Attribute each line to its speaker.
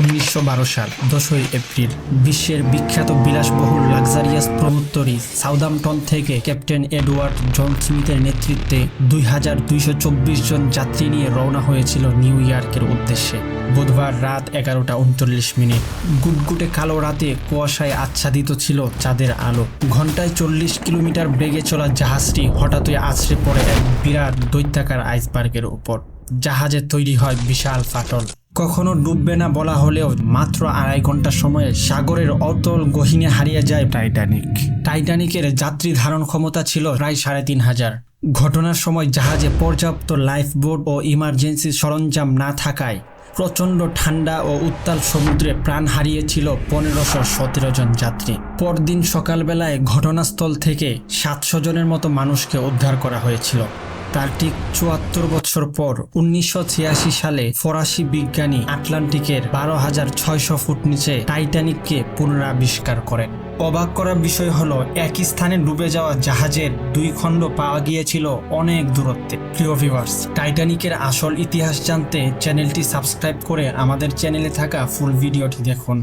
Speaker 1: উনিশশো বারো সাল, দশই এপ্রিল, বিশ্বের বিখ্যাত বিলাসবহুল লাক্সারিয়াস প্রমোত্তরী সাউদাম্পটন থেকে ক্যাপ্টেন এডওয়ার্ড জন স্মিথের নেতৃত্বে দুই হাজার দুইশো চব্বিশ জন যাত্রী নিয়ে রওনা হয়েছিল নিউ ইয়র্কের উদ্দেশ্যে। বুধবার রাত এগারোটা উনচল্লিশ মিনিট। গুটগুটে কালো রাতে কুয়াশায় আচ্ছাদিত ছিল চাঁদের আলো। ঘন্টায় চল্লিশ কিলোমিটার বেগে চলা জাহাজটি হঠাৎই আছড়ে পড়ে এক বিরাট দৈত্যাকার আইসবার্গের উপর। জাহাজে তৈরি হয় বিশাল ফাটল। কখনো ডুববে না বলা হলেও মাত্র আড়াই ঘণ্টা সময়ে সাগরের অতল গহিনে হারিয়ে যায় টাইটানিক। টাইটানিকের যাত্রী ধারণ ক্ষমতা ছিল প্রায় সাড়ে তিন হাজার। ঘটনার সময় জাহাজে পর্যাপ্ত লাইফ বোট ও ইমার্জেন্সি সরঞ্জাম না থাকায় প্রচণ্ড ঠান্ডা ও উত্তাল সমুদ্রে প্রাণ হারিয়েছিল পনেরোশো সতেরো জন যাত্রী। পরদিন সকালবেলায় ঘটনাস্থল থেকে সাতশো জনের মতো মানুষকে উদ্ধার করা হয়েছিল। তার ঠিক চুয়াত্তর বছর পর উনিশশো ছিয়াশি সালে ফরাসি বিজ্ঞানী আটলান্টিকের বারো হাজার ছয়শো ফুট নিচে টাইটানিককে পুনরাবিষ্কার করেন। অবাক করার বিষয় হলো, একই স্থানে ডুবে যাওয়া জাহাজের দুই খণ্ড পাওয়া গিয়েছিল অনেক দূরত্বে। প্রিয় ভিউয়ার্স টাইটানিকের আসল ইতিহাস জানতে চ্যানেলটি সাবস্ক্রাইব করে আমাদের চ্যানেলে থাকা ফুল ভিডিওটি দেখুন।